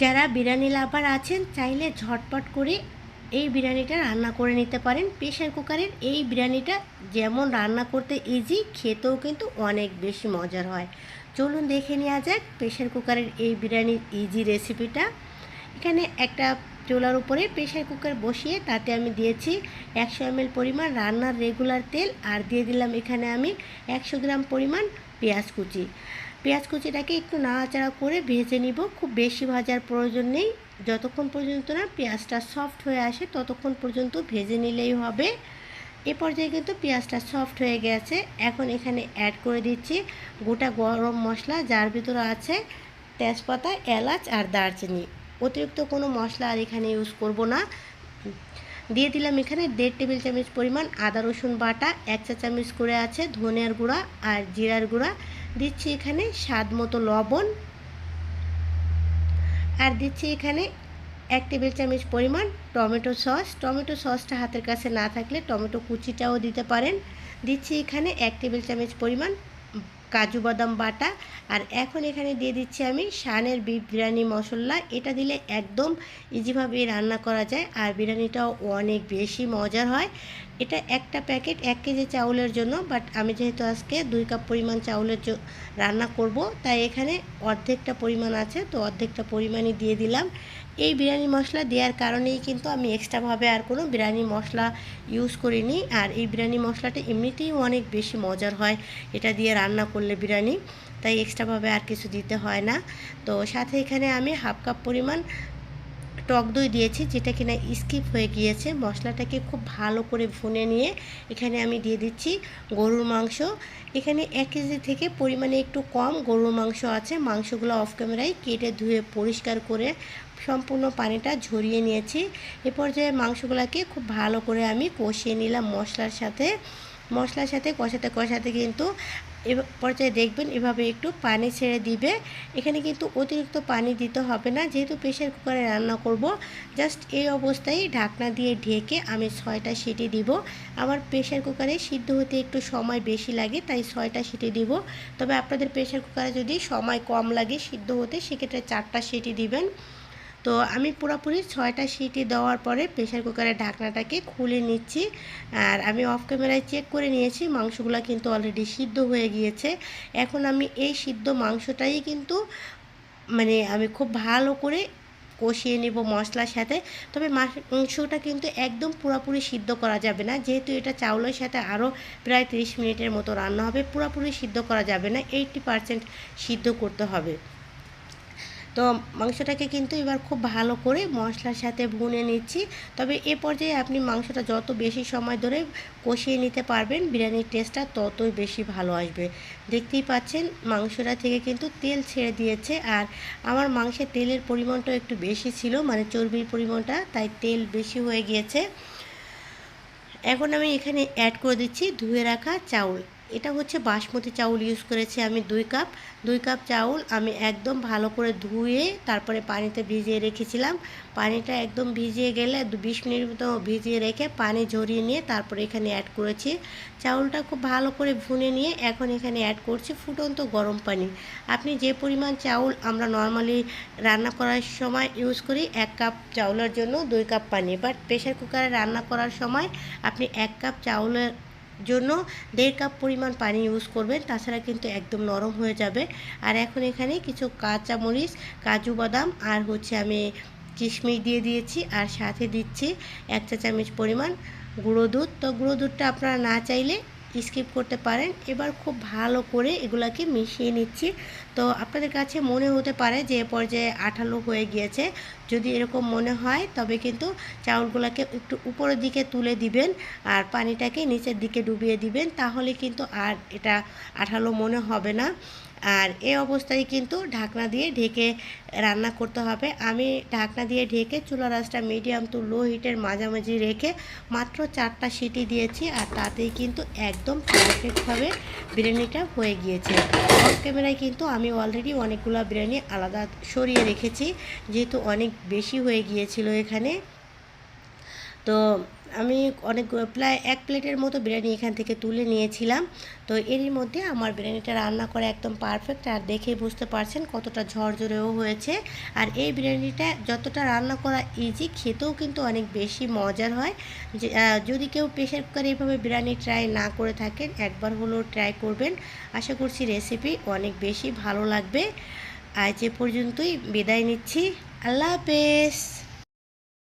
যারা বিরিয়ানি লাভার আছেন, চাইলে ঝটপট করে এই বিরিয়ানিটা রান্না করে নিতে পারেন। প্রেশার কুকারের এই বিরিয়ানিটা যেমন রান্না করতে ইজি খেতেও কিন্তু অনেক বেশি মজার হয়। চলুন দেখে নেওয়া যাক প্রেশার কুকারের এই বিরিয়ানির ইজি রেসিপিটা এখানে একটা চুলার উপরে প্রেশার কুকার বসিয়ে তাতে আমি দিয়েছি একশো এমএল পরিমাণ রান্নার রেগুলার তেল আর দিয়ে দিলাম এখানে আমি একশো গ্রাম পরিমাণ পেঁয়াজ কুচি। পেঁয়াজ কুচিটাকে একটু নাড়াচাড়া করে ভেজে নিব। খুব বেশি ভাজার প্রয়োজন নেই। যতক্ষণ পর্যন্ত না পেঁয়াজটা সফট হয়ে আসে, ততক্ষণ পর্যন্ত ভেজে নিলেই হবে। এ পর্যায়ে কিন্তু পেঁয়াজটা সফট হয়ে গেছে। এখন এখানে অ্যাড করে দিচ্ছি গোটা গরম মশলা, যার ভিতরে আছে তেজপাতা, এলাচ আর দারচিনি। অতিরিক্ত কোনো মশলা আর এখানে ইউজ করব না। দিয়ে দিলাম এখানে দেড় টেবিল চামচ পরিমাণ আদা রসুন বাটা, এক চা চামচ করে আছে ধনিয়ার গুঁড়া আর জিরার গুঁড়া। দিচ্ছি এখানে স্বাদ মতো লবণ। আর দিচ্ছি এখানে এক টেবিল চামচ পরিমাণ টমেটো সস। টমেটো সসটা হাতের কাছে না থাকলে টমেটো কুচিটাও দিতে পারেন। দিচ্ছি এখানে এক টেবিল চামচ পরিমাণ কাজু বাদাম বাটা। আর এখন এখানে দিয়ে দিচ্ছি আমি শানের বিফ বিরিয়ানি মশলা। এটা দিলে একদম ইজিভাবে রান্না করা যায়। আর বিরিয়ানিটাও অনেক বেশি মজার হয়। এটা একটা প্যাকেট এক কেজি চাউলের জন্য। বাট আমি যেহেতু আজকে দুই কাপ পরিমাণ চাউলের রান্না করব, তাই এখানে অর্ধেকটা পরিমাণ আছে। তো অর্ধেকটা পরিমাণই দিয়ে দিলাম। এই বিরিয়ানি মশলা দেওয়ার কারণেই কিন্তু আমি এক্সট্রাভাবে আর কোনো বিরিয়ানি মশলা ইউজ করিনি। আর এই বিরিয়ানি মশলাটা এমনিতেই অনেক বেশি মজার হয়। এটা দিয়ে রান্না করলে বিরিয়ানি, তাই এক্সট্রাভাবে আর কিছু দিতে হয় না। তো সাথে এখানে আমি হাফ কাপ পরিমাণ টক দই দিয়েছি, যেটা কিনা স্কিপ হয়ে গিয়েছে। মশলাটাকে খুব ভালো করে ভুনে নিয়ে এখানে আমি দিয়ে দিচ্ছি গরুর মাংস। এখানে এক কেজি থেকে পরিমাণে একটু কম গরুর মাংস আছে। মাংসগুলো অফ ক্যামেরায় কেটে ধুয়ে পরিষ্কার করে সম্পূর্ণ পানিটা ঝরিয়ে নিয়েছি। এ পর্যায়ে মাংসগুলোকে খুব ভালো করে আমি কষিয়ে নিলাম মশলার সাথে। মশলার সাথে কষাতে কষাতে কিন্তু পর্যায়ে দেখবেন এভাবে একটু পানি ছেড়ে দিবে। এখানে কিন্তু অতিরিক্ত পানি দিতে হবে না। যেহেতু প্রেশার কুকারে রান্না করব, জাস্ট এই অবস্থায় ঢাকনা দিয়ে ঢেকে আমি ছয়টা সিটি দিব। আমার প্রেশার কুকারে সিদ্ধ হতে একটু সময় বেশি লাগে, তাই ছয়টা সিটি দিব। তবে আপনাদের প্রেশার কুকারে যদি সময় কম লাগে সিদ্ধ হতে, সেক্ষেত্রে চারটা সিটি দিবেন। তো আমি পুরোপুরি ছয়টা সিটি দেওয়ার পরে প্রেশার কুকারের ঢাকনাটাকে খুলে নিচ্ছি। আর আমি অফ ক্যামেরায় চেক করে নিয়েছি, মাংসগুলো কিন্তু অলরেডি সিদ্ধ হয়ে গিয়েছে। এখন আমি এই সিদ্ধ মাংসটাই কিন্তু মানে আমি খুব ভালো করে কষিয়ে নেব মশলার সাথে। তবে মাংসটা কিন্তু একদম পুরোপুরি সিদ্ধ করা যাবে না। যেহেতু এটা চাউলের সাথে আরও প্রায় 30 মিনিটের মতো রান্না হবে, পুরোপুরি সিদ্ধ করা যাবে না। এইটটি পারসেন্ট সিদ্ধ করতে হবে। তো মাংসটাকে কিন্তু এবার খুব ভালো করে মশলার সাথে ভুনে নিচ্ছি। তবে এ পর্যায়ে আপনি মাংসটা যত বেশি সময় ধরে কষিয়ে নিতে পারবেন, বিরিয়ানির টেস্টটা ততই বেশি ভালো আসবে। দেখতেই পাচ্ছেন, মাংসটা থেকে কিন্তু তেল ছেড়ে দিয়েছে। আর আমার মাংসের তেলের পরিমাণটা একটু বেশি ছিল মানে চর্বির পরিমাণটা, তাই তেল বেশি হয়ে গিয়েছে। এখন আমি এখানে অ্যাড করে দিচ্ছি ধুয়ে রাখা চাউল। এটা হচ্ছে বাসমতি চাউল ইউজ করেছি আমি দুই কাপ। দুই কাপ চাউল আমি একদম ভালো করে ধুয়ে তারপরে পানিতে ভিজিয়ে রেখেছিলাম। পানিটা একদম ভিজিয়ে গেলে বিশ মিনিট মতো ভিজিয়ে রেখে পানি ঝরিয়ে নিয়ে তারপরে এখানে অ্যাড করেছি। চাউলটা খুব ভালো করে ভুনে নিয়ে এখন এখানে অ্যাড করছি ফুটন্ত গরম পানি। আপনি যে পরিমাণ চাউল আমরা নর্মালি রান্না করার সময় ইউজ করি এক কাপ চাউলের জন্য দুই কাপ পানি। বাট প্রেশার কুকারে রান্না করার সময় আপনি এক কাপ চাউলের জন্য দেড় কাপ পরিমাণ পানি ইউজ করবেন, তাছাড়া কিন্তু একদম নরম হয়ে যাবে। আর এখন এখানে কিছু কাঁচা মরিচ কাজু বাদাম আর হচ্ছে আমি কিশমিশ দিয়ে দিয়েছি আর সাথে দিচ্ছি এক চা চামচ পরিমাণ গুঁড়ো দুধ। তো গুঁড়ো দুধটা আপনারা না চাইলে স্কিপ করতে পারেন। এবার খুব ভালো করে এগুলাকে মিশিয়ে নিচ্ছি। তো আপনাদের কাছে মনে হতে পারে যে পর্যায়ে আঠালো হয়ে গিয়েছে। যদি এরকম মনে হয়, তবে কিন্তু চাউলগুলোকে একটু উপরের দিকে তুলে দিবেন আর পানিটাকে নিচের দিকে ডুবিয়ে দিবেন, তাহলে কিন্তু আর এটা আঠালো মনে হবে না। আর এই অবস্থায় কিন্তু ঢাকনা দিয়ে ঢেকে রান্না করতে হবে। আমি ঢাকনা দিয়ে ঢেকে চুলা রাসটা মিডিয়াম টু লো হিটের মাঝামাঝি রেখে মাত্র চারটা সিটি দিয়েছি আর তাতেই কিন্তু একদম পারফেক্টভাবে বিরিয়ানিটা হয়ে গিয়েছে। ক্যামেরায় কিন্তু আমি অলরেডি অনেকগুলো বিরিয়ানি আলাদা সরিয়ে রেখেছি, যেহেতু অনেক বেশি হয়ে গিয়েছিল এখানে। তো আমি অনেক, প্রায় এক প্লেটের মতো বিরিয়ানি এখান থেকে তুলে নিয়েছিলাম। তো এরই মধ্যে আমার বিরিয়ানিটা রান্না করা একদম পারফেক্ট আর দেখেই বুঝতে পারছেন কতটা ঝরঝরেও হয়েছে। আর এই বিরিয়ানিটা যতটা রান্না করা ইজি খেতেও কিন্তু অনেক বেশি মজার হয়। যে যদি কেউ প্রেশার কুকারে এভাবে বিরিয়ানি ট্রাই না করে থাকেন, একবার হলেও ট্রাই করবেন। আশা করছি রেসিপি অনেক বেশি ভালো লাগবে। আজ এ পর্যন্তই, বিদায় নিচ্ছি। আল্লাহ